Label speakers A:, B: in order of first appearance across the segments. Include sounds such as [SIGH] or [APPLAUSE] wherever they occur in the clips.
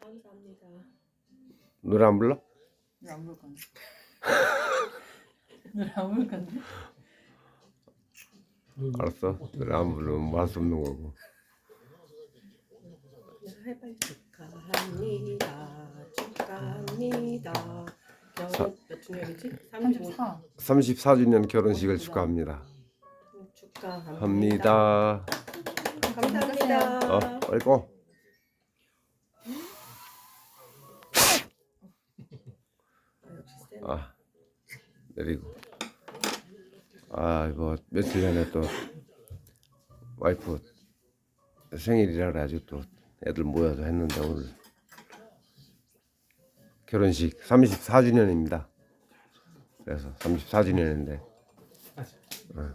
A: 감사합니다.
B: 노래 안 불러?
C: 안 부를 건데. [LAUGHS] 노래 안 부를 건데.
B: 알았어. 노래 안 부르면 뭐할수 없는 거고.
A: 해발 축하합니다. 축하합니다. 결혼 몇 주년이지? 35
C: 34.
B: 34주년 결혼식을 축하합니다.
A: 축하합니다.
B: 합니다.
A: 감사합니다.
B: 어.
A: 아, 역시
B: 아, 내리고. 아, 이거 며칠 전에 또 와이프 생일이라 그래가지고 또 애들 모여서 했는데 오늘 결혼식 34주년입니다. 그래서 34주년인데 어.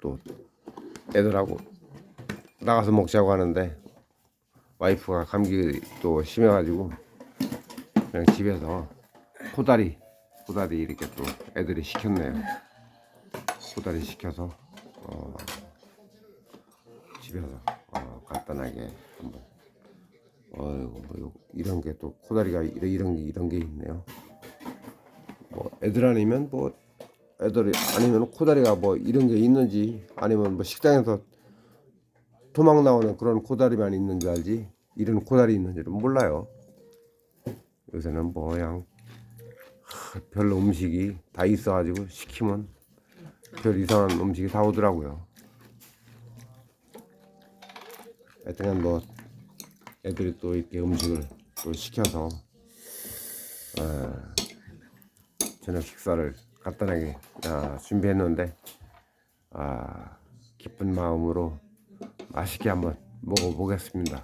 B: 또 애들하고 나가서 먹자고 하는데 와이프가 감기 또 심해가지고 그냥 집에서 코다리 코다리 이렇게 또 애들이 시켰네요. 코다리 시켜서 어, 집에서 어, 간단하게 한번 어이구 뭐 요- 이런 게 또 코다리가 이런 이런 게 이런 게 있네요. 뭐 애들 아니면 뭐 애들이 아니면 코다리가 뭐 이런 게 있는지 아니면 뭐 식당에서 도망 나오는 그런 코다리만 있는 줄 알지 이런 코다리 있는지는 몰라요. 요새는 뭐 하, 별로 음식이 다 있어가지고 시키면 별 이상한 음식이 다 오더라고요. 하여튼간 뭐 애들이 또 이렇게 음식을 또 시켜서 어, 저녁 식사를 간단하게 아, 준비했는데 아, 기쁜 마음으로 맛있게 한번 먹어보겠습니다.